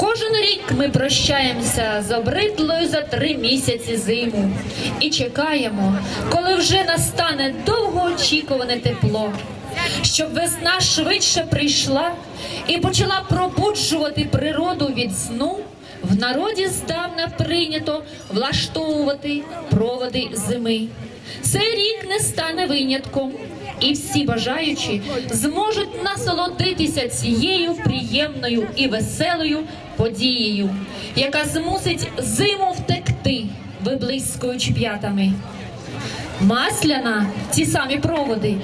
Кожен рік ми прощаємося з обридлою за три місяці зиму і чекаємо, коли вже настане довгоочікуване тепло, щоб весна швидше прийшла і почала пробуджувати природу від сну. В народі здавна прийнято влаштовувати проводи зими. Цей рік не стане винятком, і всі бажаючі зможуть насолодитися цією приємною і веселою подією, яка змусить зиму втекти, виблискуючи п'ятами. Масляна ті самі проводи.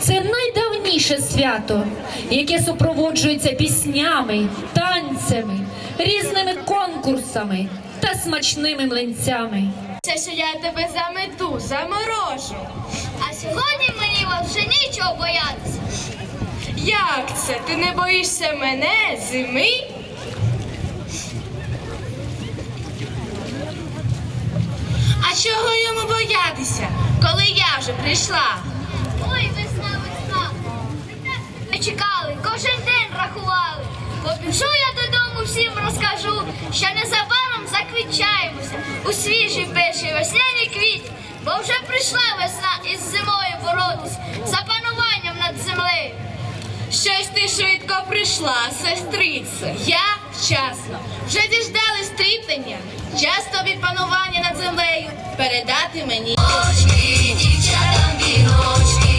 Це найдавніше свято, яке супроводжується піснями, танцями, різними конкурсами та смачними млинцями. Це що я тебе замету, заморожу. А сьогодні мені вже нічого боятися. Як це? Ти не боїшся мене, зими? А чого йому боятися, коли я вже прийшла? Ой, весна, весна. Ми чекали, кожен день рахували. Побіжу я додому, всім розкажу, що незабаром заквічаємося у свіжій першій весняні квіті, бо вже прийшла весна із зимою боротись за пануванням над землею. Щось ти швидко прийшла, сестрице. Я вчасно. Вже діждали тріплення. Час тобі панування над землею передати мені. Очки, дівчатам віночки.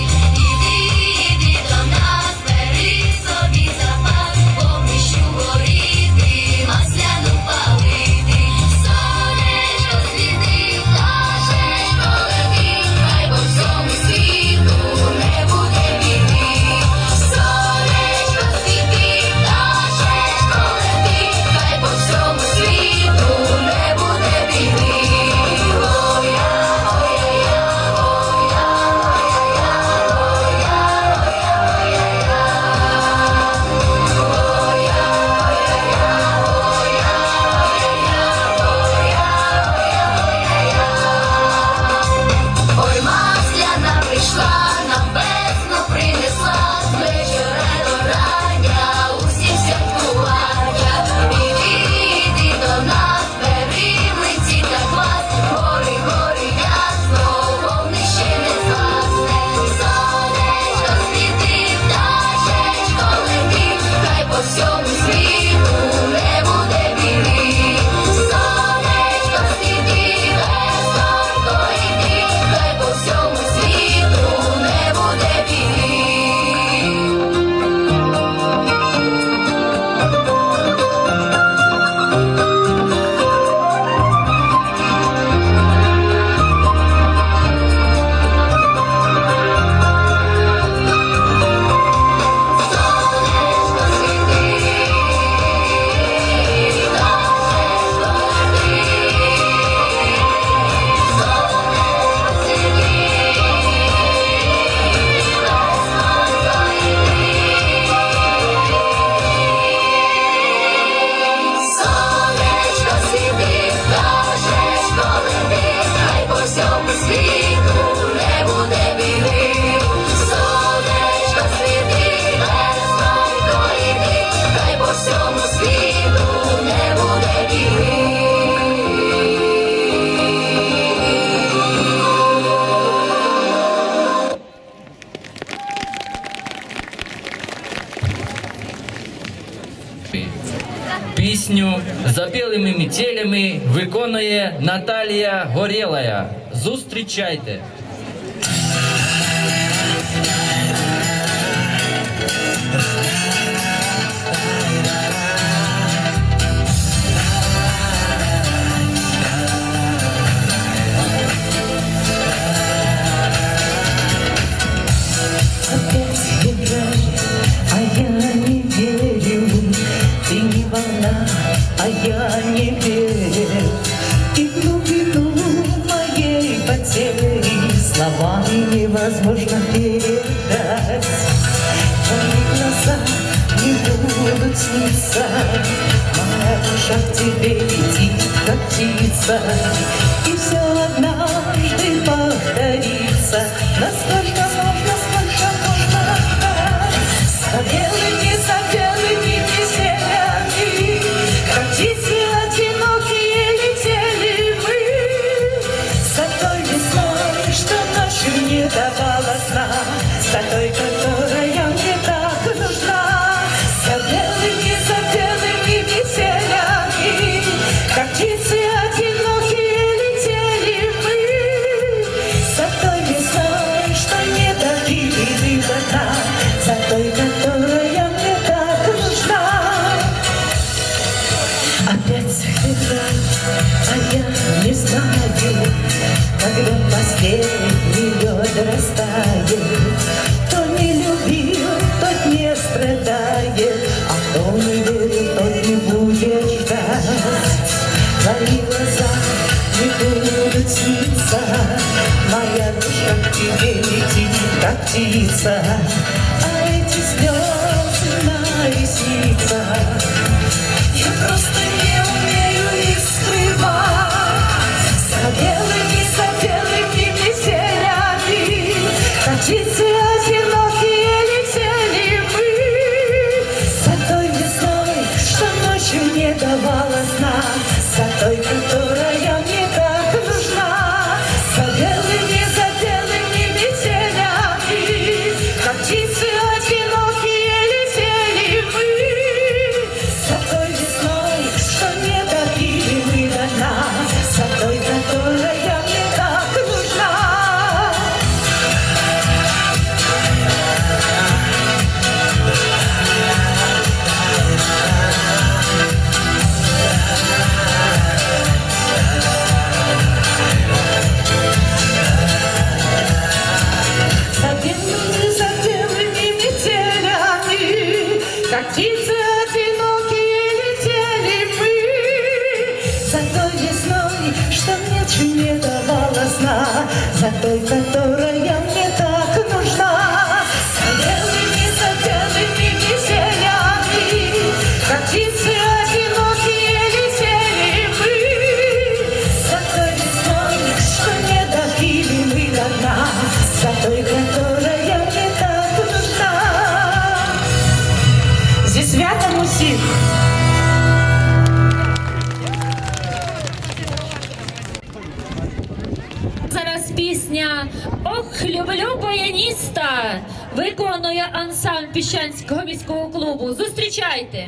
бойовими цілями виконує Наталія Горелая. Зустрічайте. सहज возрастает Кто не любил, тот не страдает А кто не верил, тот не будет ждать Твои глаза не будут сниться Моя душа к тебе летит, как птица А эти слезы на ресницах Виконує ансамбль Піщанського міського клубу. Зустрічайте.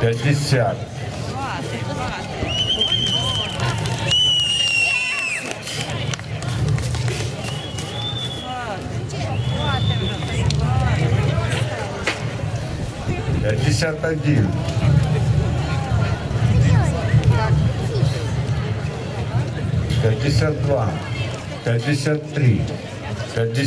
Bellissimo. É de certadinho. É de certo A. É de certo É de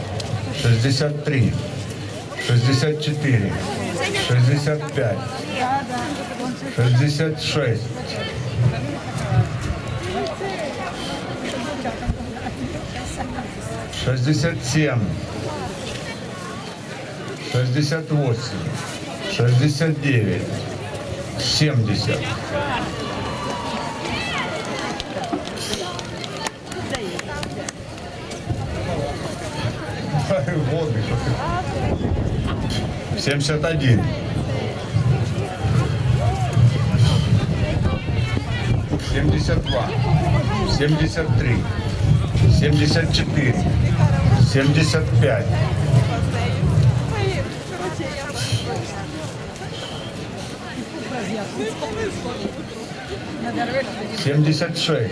63, 64, 65, 66, 67, 68, 69, 70. воздух. 71. Семьдесят два, семьдесят три, семьдесят четыре, семьдесят пять. 76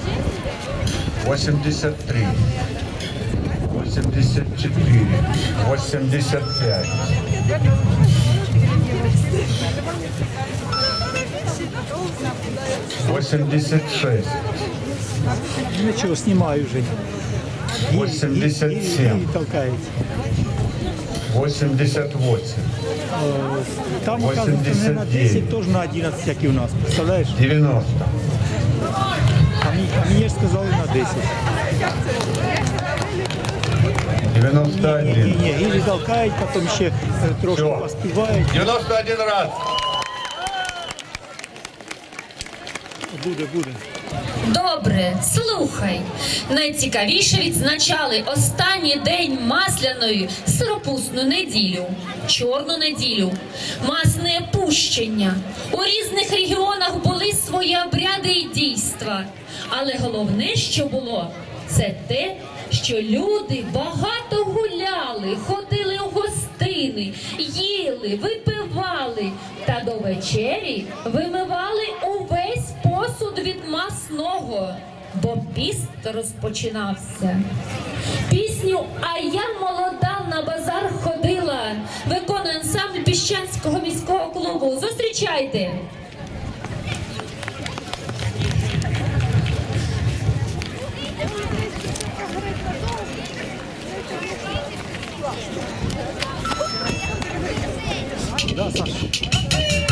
83, 84, 85. Восемьдесят шесть. Ничего, снимаю уже. Восемьдесят семь. Восемьдесят восемь. Э, там, 89. оказывается, наверное, 10 тоже на одиннадцать как у нас, представляешь? Девяносто. Сказал на 10. 91. Ні, ні, ні, і толкають, потім ще е, трошки Всього. 91 раз. Буде, буде. Добре, слухай. Найцікавіше відзначали останній день масляної сиропусну неділю, чорну неділю, масне пущення. У різних регіонах були свої обряди і дійства. Але головне, що було, це те, що люди багато гуляли, ходили у гості години, їли, випивали та до вечері вимивали увесь посуд від масного, бо піст розпочинався. Пісню А я молода на базар ходила, виконує ансамбль Піщанського міського клубу. Зустрічайте! Thank you. Dança.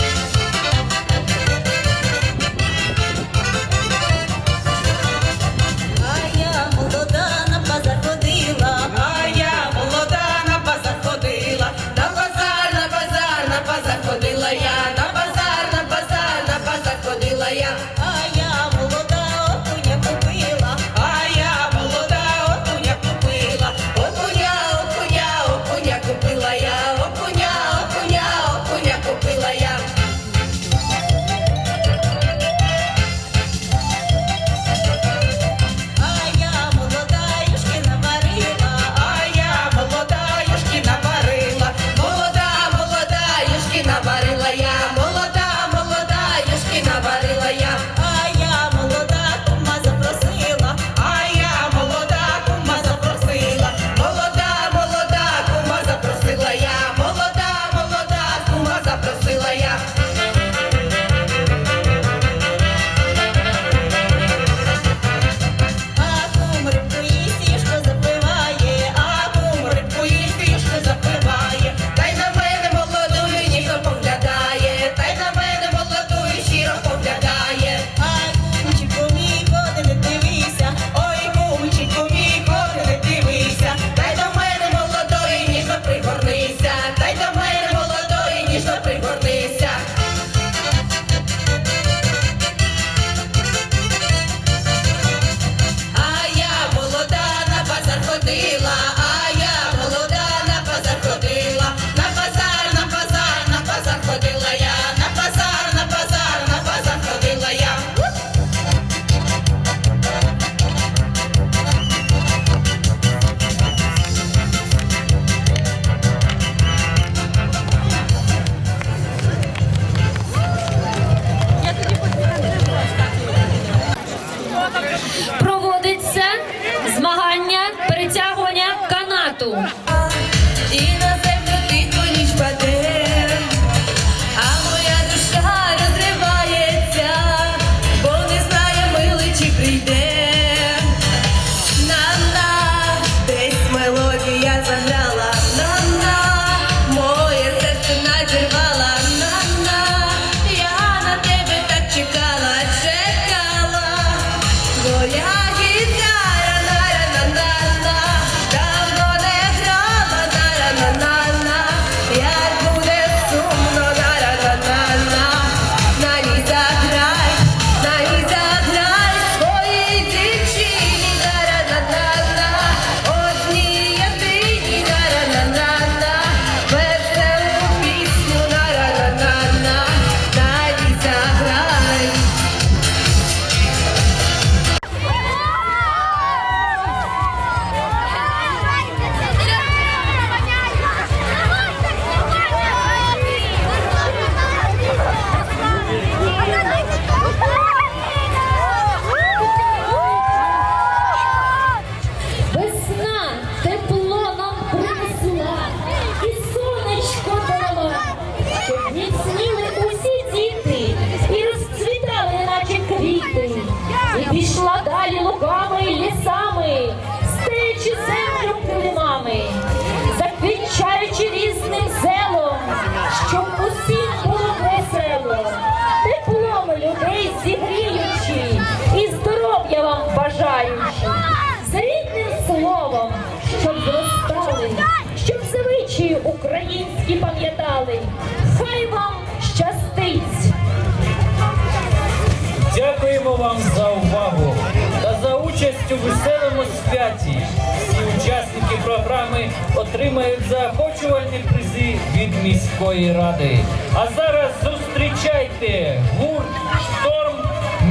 Спасибо вам за увагу та за участь у веселому святі. Всі учасники програми отримають заохочувальні призи від міської ради. А зараз зустрічайте гурт шторм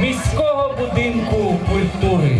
міського будинку культури.